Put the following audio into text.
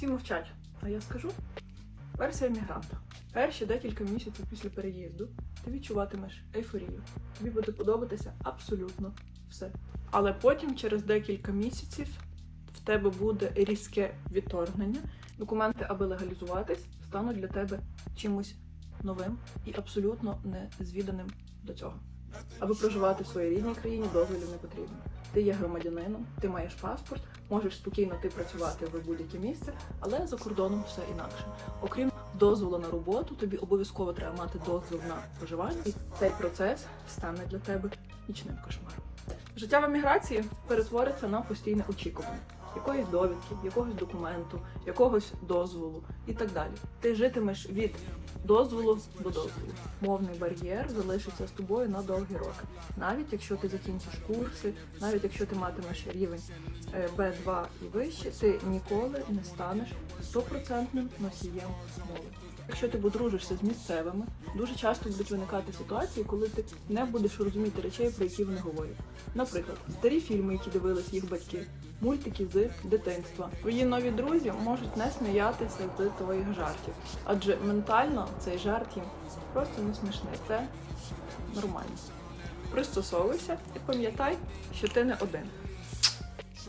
Всі мовчать. А я скажу: версія мігранта. Перші декілька місяців після переїзду ти відчуватимеш ейфорію. Тобі буде подобатися абсолютно все. Але потім, через декілька місяців, в тебе буде різке відторгнення. Документи, аби легалізуватись, стануть для тебе чимось новим і абсолютно незвіданим до цього. Аби проживати в своїй рідній країні, дозволів не потрібно. Ти є громадянином, ти маєш паспорт, можеш спокійно ти працювати в будь-яке місце, але за кордоном все інакше. Окрім дозволу на роботу, тобі обов'язково треба мати дозвіл на проживання, і цей процес стане для тебе нічним кошмаром. Життя в еміграції перетвориться на постійне очікування якоїсь довідки, якогось документу, якогось дозволу і так далі. Ти житимеш від дозволу до дозволу. Мовний бар'єр залишиться з тобою на довгі роки. Навіть якщо ти закінчиш курси, навіть якщо ти матимеш рівень е, B2 і вище, ти ніколи не станеш стопроцентним носієм мови. Якщо ти подружишся з місцевими, дуже часто будуть виникати ситуації, коли ти не будеш розуміти речей, про які вони говорять. Наприклад, старі фільми, які дивились їх батьки, мультики дитинства. Твої нові друзі можуть не сміятися з твоїх жартів, адже ментально цей жарт їм просто не смішний. Це нормально. Пристосовуйся і пам'ятай, що ти не один.